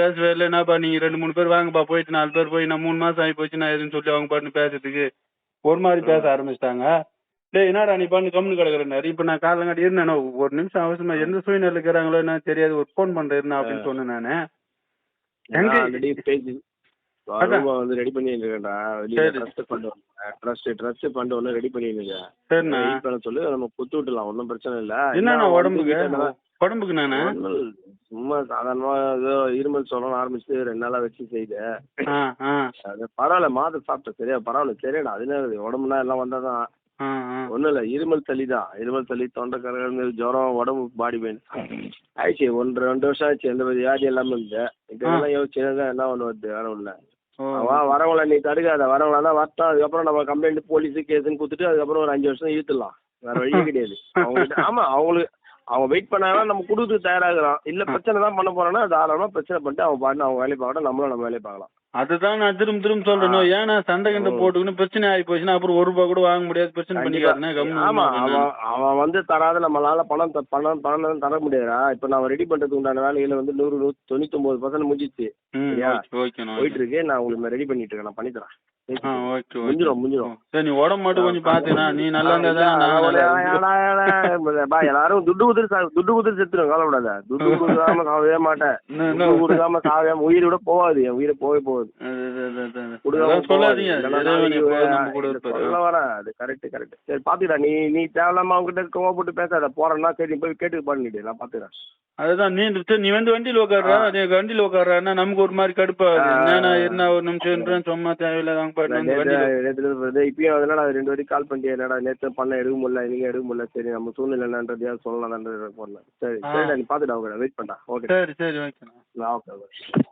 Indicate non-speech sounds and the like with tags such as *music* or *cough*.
பேசவே இல்லை. என்னப்பா நீங்க ரெண்டு மூணு பேர் வாங்கப்பா போயிட்டு நாலு பேர் போய் நான் மூணு மாசம் ஆகி போச்சு நான் எதுன்னு சொல்லி அவங்க பாட்டு பேசுறதுக்கு ஒரு மாதிரி பேச ஆரம்பிச்சிட்டாங்க. டேய் என்னடா நீ பண்ணு கம்னு கிடக்குறேன்னாரு இப்ப நான் காலங்காட்டி இருந்தேன் ஒரு நிமிஷம் அவசரமா எந்த சூழ்நிலை இருக்கிறாங்களோ என்ன தெரியாது ஒரு ஃபோன் பண்றேன் அப்படின்னு சொன்னேன் நானு. வந்து ரெடி பண்ணி இருக்கேன்டா வெளியில. Trust fund trust trust fund ஒன்று ரெடி பண்ணி இருக்கேன் சரிண்ணா. பண்ண சொல்லு நம்ம குத்து விட்டுலாம் ஒன்றும் பிரச்சனை இல்லை. என்னண்ணா உடம்புக்கு? உடம்புக்கு நானே? சும்மா சாதாரணமா ஏதோ இருமல் சொல்லணும் ஆரம்பிச்சு ரெண்டு நாளா வச்சு செய்து. அது பரவாயில்ல மாத்திரை சாப்பிட்டேன். சரியா பரவாயில்ல சரியாடா அது என்ன உடம்புனா எல்லாம் வந்தாதான். ஒன்றும் இல்லை இருமல் தான். இருமல் சளி தொண்டை கரகந்து ஜுரம் உடம்பு பாடி பெயின் ஆயிடுச்சு. ஒன்று ரெண்டு வருஷம் ஆச்சு எந்த வித வியாதி எல்லாமே இருந்தது இதெல்லாம் யோசிச்சு என்ன ஒன்று வருது வேற அவன் வரவங்கள நீ தடுக்காத. வரவங்கள தான் வரட்டும். அதுக்கப்புறம் நம்ம கம்ப்ளைண்ட் போலீஸு கேஸுன்னு கொடுத்துட்டு அதுக்கப்புறம் ஒரு அஞ்சு வருஷம் இழுத்துடலாம். வேற வழியே *laughs* கிடையாது. அவங்ககிட்ட ஆமா அவங்களுக்கு அவங்க வெயிட் பண்ணாங்கன்னா நம்ம கொடுத்து தயாராகிறோம் இல்ல பிரச்சனை தான் பண்ண போறோம்னா தாராளமா பிரச்சனை பண்ணிட்டு அவங்க பாட்டு அவங்க வேலையை பார்க்கணும் நம்மளும் நம்ம வேலையை பார்க்கலாம் அதுதான் நான் திரும்ப திரும்ப சொல்றேன் ஏன்னா சண்டை கண்டை போட்டுக்கின்னு பிரச்சனை ஆகி போச்சுன்னா அப்புறம் ஒரு ரூபாய் கூட வாங்க முடியாது பிரச்சனை பண்ணிக்காருண்ணே ஆமா அவன் அவன் வந்து தராத நம்மளால பணம் பணம் பணம் தர முடியாதா இப்ப நான் ரெடி பண்றதுக்கு உண்டான வேலையில வந்து நூறு நூத்தி தொண்ணூத்தி ஒன்பது பர்சன்ட் முடிஞ்சிச்சு போயிட்டு இருக்கு நான் உங்களுக்கு ரெடி பண்ணிட்டு இருக்கேன் நான் பண்ணி தரேன் முடிஞ்சிடும் முடிஞ்சிடும் சரி நீ உடம்பு மட்டும் கொஞ்சம் பாத்துனா நீ நல்லா பா எல்லாரும் துட்டு குதிரு துட்டு குதிரு செத்துரும் கவலைப்படாத. துட்டு கொடுக்காம சாகவே மாட்டேன். கொடுக்காம சாகாம உயிர் விட போகாது என் உயிரை போகவே போகுது. சொல்ல வரேன். அது கரெக்ட் கரெக்ட் சரி பாத்துடா நீ நீ தேவையில்லாம அவங்க கிட்ட போட்டு பேசாத. போறேன்னா சரி போய் கேட்டு பண்ணிட்டு நான் பாத்துக்கிறேன். அதுதான் நீ நீ வந்து வண்டியில உட்கார்றா நீ வண்டியில உட்கார்றான்னா நமக்கு ஒரு மாதிரி கடுப்பாகுது. ஆ. என்னண்ணா என்ன ஒரு நிமிஷம் சும்மா தேவையில்லாத இப்பயும் அதனால அது ரெண்டு வாட்டி கால் பண்ணிட்டு என்னடா நேற்று பண்ண எடுக்க முடியல நீங்க எடுக்க முடியல. சரி நம்ம சூழ்நிலை என்னன்றதையாவது சொல்லலாம்ன்றது பண்ணேன் சரி. சரிடா நீ பாத்துடா அவங்க வெயிட் பண்ணா ஓகே சரி சரி ஓகேண்ணா ஓகே ஓகே